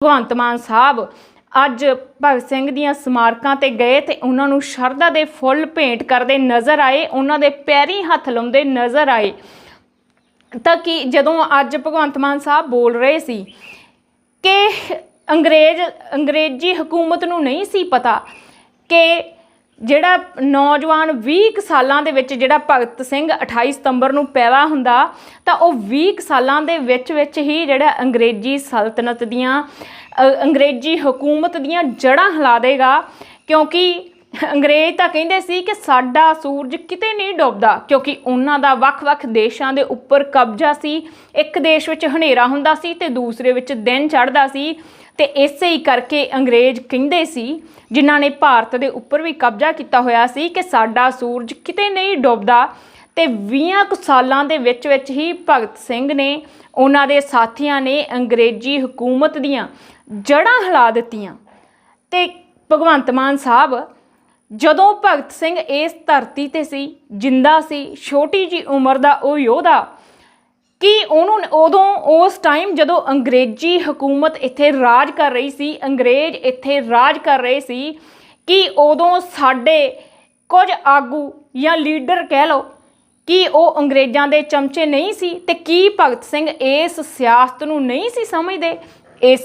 ਭਗਵੰਤ ਮਾਨ ਸਾਹਿਬ ਅੱਜ ਭਗਤ ਸਿੰਘ ਦੀਆਂ ਸਮਾਰਕਾਂ ਤੇ ਗਏ ਤੇ ਉਹਨਾਂ ਨੂੰ ਸ਼ਰਧਾ ਦੇ ਫੁੱਲ ਭੇਂਟ ਕਰਦੇ ਨਜ਼ਰ ਆਏ, ਉਹਨਾਂ ਦੇ ਪੈਰੀ ਹੱਥ ਲਾਉਂਦੇ ਨਜ਼ਰ ਆਏ। ਤਾਂ ਕਿ ਜਦੋਂ ਅੱਜ ਭਗਵੰਤ ਮਾਨ ਸਾਹਿਬ ਬੋਲ ਰਹੇ ਸੀ ਕਿ ਅੰਗਰੇਜ਼, ਅੰਗਰੇਜ਼ੀ ਹਕੂਮਤ ਨੂੰ ਨਹੀਂ ਸੀ ਪਤਾ ਕਿ ਜਿਹੜਾ ਨੌਜਵਾਨ 20 ਕੁ ਸਾਲਾਂ ਦੇ ਵਿੱਚ ਜਿਹੜਾ ਭਗਤ ਸਿੰਘ 28 ਸਤੰਬਰ ਨੂੰ ਪੈਦਾ ਹੁੰਦਾ, ਤਾਂ ਉਹ 20 ਕੁ ਸਾਲਾਂ ਦੇ ਵਿੱਚ ਵਿੱਚ ਹੀ ਜਿਹੜਾ ਅੰਗਰੇਜ਼ੀ ਸਲਤਨਤ ਦੀਆਂ ਅੰਗਰੇਜ਼ੀ ਹਕੂਮਤ ਦੀਆਂ ਜੜ੍ਹਾਂ ਹਿਲਾ ਦੇਗਾ, ਕਿਉਂਕਿ ਅੰਗਰੇਜ਼ ਤਾਂ ਕਹਿੰਦੇ ਸੀ ਕਿ ਸਾਡਾ ਸੂਰਜ ਕਿਤੇ ਨਹੀਂ ਡੁੱਬਦਾ, ਕਿਉਂਕਿ ਉਹਨਾਂ ਦਾ ਵੱਖ-ਵੱਖ ਦੇਸ਼ਾਂ ਦੇ ਉੱਪਰ ਕਬਜ਼ਾ ਸੀ। ਇੱਕ ਦੇਸ਼ ਵਿੱਚ ਹਨੇਰਾ ਹੁੰਦਾ ਸੀ ਤੇ ਦੂਸਰੇ ਵਿੱਚ ਦਿਨ ਚੜ੍ਹਦਾ ਸੀ। ਤੇ ਇਸੇ ਹੀ ਕਰਕੇ ਅੰਗਰੇਜ਼ ਕਹਿੰਦੇ ਸੀ, ਜਿਨ੍ਹਾਂ ਨੇ ਭਾਰਤ ਦੇ ਉੱਪਰ ਵੀ ਕਬਜ਼ਾ ਕੀਤਾ ਹੋਇਆ ਸੀ, ਕਿ ਸਾਡਾ ਸੂਰਜ ਕਿਤੇ ਨਹੀਂ ਡੁੱਬਦਾ। ਤੇ 20 ਕੁ ਸਾਲਾਂ ਦੇ ਵਿੱਚ ਵਿੱਚ ਹੀ ਭਗਤ ਸਿੰਘ ਨੇ ਉਹਨਾਂ ਦੇ ਸਾਥੀਆਂ ਨੇ ਅੰਗਰੇਜ਼ੀ ਹਕੂਮਤ ਦੀਆਂ ਜੜ੍ਹਾਂ ਹਿਲਾ ਦਿੱਤੀਆਂ। ਤੇ ਭਗਵੰਤ ਮਾਨ ਸਾਹਿਬ, ਜਦੋਂ ਭਗਤ ਸਿੰਘ ਇਸ ਧਰਤੀ ਤੇ ਸੀ, ਜਿੰਦਾ ਸੀ, ਛੋਟੀ ਜੀ ਉਮਰ ਦਾ ਉਹ ਯੋਧਾ ਕਿ ਉਹਨੂੰ ਉਦੋਂ ਉਸ ਟਾਈਮ ਜਦੋਂ ਅੰਗਰੇਜ਼ੀ ਹਕੂਮਤ ਇੱਥੇ ਰਾਜ ਕਰ ਰਹੀ ਸੀ, ਅੰਗਰੇਜ਼ ਇੱਥੇ ਰਾਜ ਕਰ ਰਹੇ ਸੀ ਕਿ ਉਦੋਂ ਸਾਡੇ ਕੁਝ ਆਗੂ ਜਾਂ ਲੀਡਰ ਕਹਿ ਲਓ ਕਿ ਉਹ ਅੰਗਰੇਜ਼ਾਂ ਦੇ ਚਮਚੇ ਨਹੀਂ ਸੀ ਤੇ ਕੀ ਭਗਤ ਸਿੰਘ ਇਸ ਸਿਆਸਤ ਨੂੰ ਨਹੀਂ ਸੀ ਸਮਝਦੇ? ਇਸ